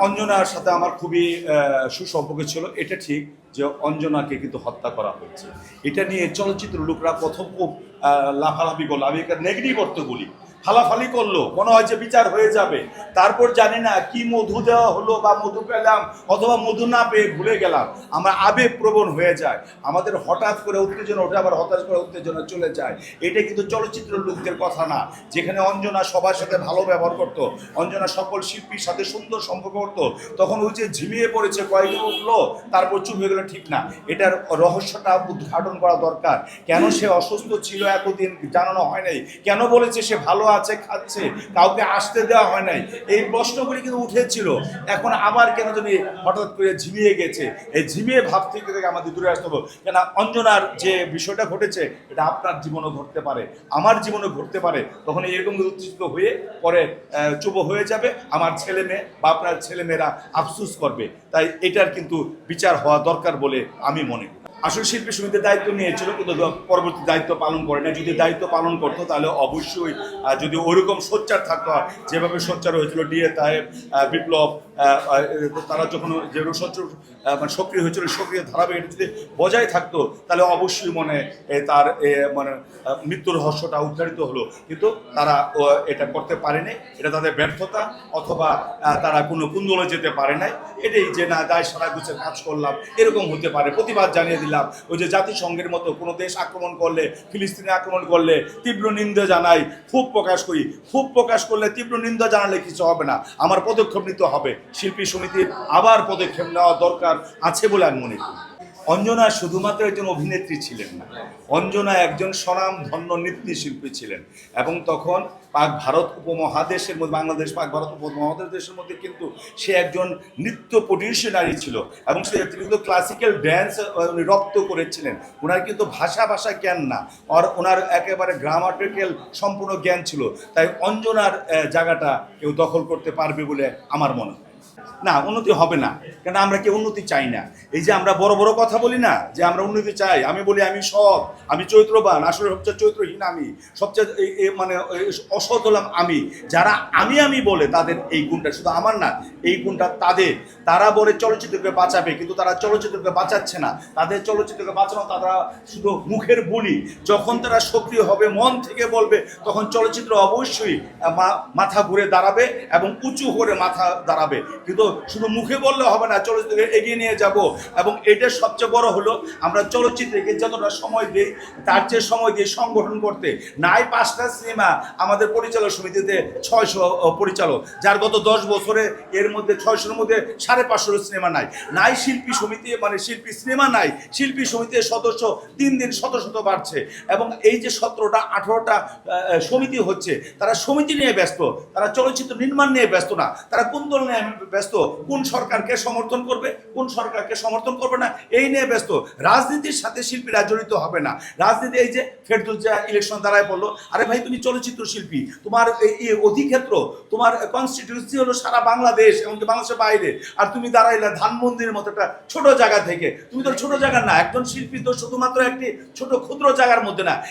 অঞ্জনার সাথে আমার খুবই সুসম্পর্ক ছিল। এটা ঠিক যে অঞ্জনাকে কিন্তু হত্যা করা হয়েছে। এটা নিয়ে চলচ্চিত্র লোকরা প্রথম খুব লাফালাফি করল। আমি একটা নেগেটিভ অর্থ বলি। ফালাফালি করল, মনে হয় যে বিচার হয়ে যাবে। তারপর জানি না কি মধু দেওয়া হলো বা মধু পেলাম অথবা মধু না পেয়ে ভুলে গেলাম। আমরা আবেগ প্রবণ হয়ে যায় আমাদের হঠাৎ করে উত্তেজনা ওঠে, আবার হঠাৎ করে উত্তেজনা চলে যায়। এটা কিন্তু চলচ্চিত্র লোকদের কথা না। যেখানে অঞ্জনা সবার সাথে ভালো ব্যবহার করত, অঞ্জনা সকল শিল্পীর সাথে সুন্দর সম্পর্ক করতো, তখন ওই যে ঝিমিয়ে পড়েছে কয়েকদিন উঠল, তারপর চুপ হয়ে গেলো, ঠিক না। এটার রহস্যটা উদ্ঘাটন করা দরকার। কেন সে অসুস্থ ছিল এতদিন জানানো হয় নাই। কেন বলেছে সে ভালো আছে, খাচ্ছে, কাউকে আসতে দেওয়া হয় নাই। এই প্রশ্নগুলি কিন্তু উঠেছিল। এখন আবার কেন যদি হঠাৎ করে ঝিমিয়ে গেছে। এই ঝিমিয়ে ভাব থেকে থেকে আমাদের দূরে আসতে হবে। কেন অঞ্জনার যে বিষয়টা ঘটেছে, এটা আপনার জীবনও ঘটতে পারে। আমার জীবনও ঘটতে পারে। তখন এরকম উত্তেজিত হয়ে পরে চুপ হয়ে যাবে। আমার ছেলে মেয়ে বা আপনার ছেলেমেয়েরা আফসুস করবে। তাই এটার কিন্তু বিচার হওয়া দরকার বলে আমি মনে করি। আসল শিল্পী সমিতির দায়িত্ব নিয়েছিল, কিন্তু পরবর্তী দায়িত্ব পালন করে না যদি দায়িত্ব পালন করতো, তাহলে অবশ্যই যদি ওরকম সোচ্চার থাকতো যেভাবে সোচ্চার হয়েছিল ডিএ তাহেব বিপ্লব তারা যখন যে আহ, মানে সক্রিয় হয়েছিল সক্রিয় ধারাবাহিক যদি বজায় থাকতো তাহলে অবশ্যই মনে তার মানে মৃত্যুর রহস্যটা উদ্ঘাটিত হলো। কিন্তু তারা এটা করতে পারেনি। এটা তাদের ব্যর্থতা অথবা তারা কোনো কুন্দলে যেতে পারে নাই। এটাই যে না দায় সারা গুছের কাজ করলাম। এরকম হতে পারে। প্রতিবাদ জানিয়ে দিলাম ওই যে জাতিসংঘের মতো কোনো দেশ আক্রমণ করলে ফিলিস্তিনে আক্রমণ করলে তীব্র নিন্দা জানাই। খুব প্রকাশ করি খুব প্রকাশ করলে তীব্র নিন্দা জানালে কিছু হবে না। আমার পদক্ষেপ নিতে হবে। শিল্পী সমিতির আবার পদক্ষেপ নেওয়া দরকার আছে বলে আমি মনে করি। অঞ্জনা শুধুমাত্র একজন অভিনেত্রী ছিলেন না, অঞ্জনা একজন স্বনাম ধন্য নৃত্যশিল্পী ছিলেন এবং তখন পাক ভারত উপমহাদেশের মধ্যে, বাংলাদেশ পাক ভারত উপমহাদেশের মধ্যে কিন্তু সে একজন নৃত্য পটিশী নারী ছিল এবং সে কিন্তু ক্লাসিক্যাল ড্যান্স রপ্ত করেছিলেন। ওনার কিন্তু ভাষা ভাষা জ্ঞান না, আর ওনার একেবারে গ্রামাটিক্যাল সম্পূর্ণ জ্ঞান ছিল। তাই অঞ্জনার জায়গাটা কেউ দখল করতে পারবে বলে আমার মনে হয়। না, উন্নতি হবে না। কেন আমরা কি উন্নতি চাই না? এই যে আমরা বড় বড় কথা বলি না, যে আমরা উন্নতি চাই, আমি বলি আমি সৎ, আমি চৈত্রবান আসলে সবচেয়ে চৈত্রহীন আমি, সবচেয়ে মানে অসৎ হলাম আমি। যারা আমি আমি বলে তাদের এই গুণটা শুধু আমার না, এই গুণটা তাদের। তারা বলে চলচ্চিত্রকে বাঁচাবে, কিন্তু তারা চলচ্চিত্রকে বাঁচাচ্ছে না। তাদের চলচ্চিত্রকে বাঁচানো তারা শুধু মুখের বলি। যখন তারা সক্রিয় হবে, মন থেকে বলবে, তখন চলচ্চিত্র অবশ্যই মাথা ঘুরে দাঁড়াবে এবং উঁচু করে মাথা দাঁড়াবে। কিন্তু শুধু মুখে বললে হবে না চলচ্চিত্রকে এগিয়ে নিয়ে যাব। এবং এটা সবচেয়ে বড় হলো, আমরা চলচ্চিত্রকে যতটা সময় দিই, তার চেয়ে সময় দিয়ে সংগঠন করতে। নাই পাঁচটা সিনেমা আমাদের পরিচালক সমিতিতে ছয়শো পরিচালক, যার গত দশ বছরে এর মধ্যে ছয়শোর মধ্যে সাড়ে পাঁচশোর সিনেমা নাই। নাই শিল্পী সমিতি মানে শিল্পী সিনেমা নাই, শিল্পী সমিতির সদস্য দিন দিন শত শত বাড়ছে। এবং এই যে সতেরোটা, আঠেরোটা সমিতি হচ্ছে, তারা সমিতি নিয়ে ব্যস্ত, তারা চলচ্চিত্র নির্মাণ নিয়ে ব্যস্ত না, তারা কোন দল নিয়ে ব্যস্ত। কোন সরকারকে সমর্থন করবে, কোন সরকারকে সমর্থন করবে না, এই নিয়ে ব্যস্ত। রাজনীতির সাথে শিল্পীরা জড়িত হবে না। রাজনীতি, এই যে ফেরদুল যে ইলেকশন দাঁড়ায় পড়ল আরে ভাই, তুমি চলচ্চিত্র শিল্পী তোমার এই- অধিক্ষেত্র, তোমার কনস্টিটিউন্সি হলো সারা বাংলাদেশ, এমনকি বাংলাদেশের বাইরে। আর তুমি দাঁড়াইলে ধানমন্দিরের মতো একটা ছোট জায়গা থেকে। তুমি তো ছোট জায়গা না, একজন শিল্পী তো শুধুমাত্র একটি ছোট ক্ষুদ্র জায়গার মধ্যে না।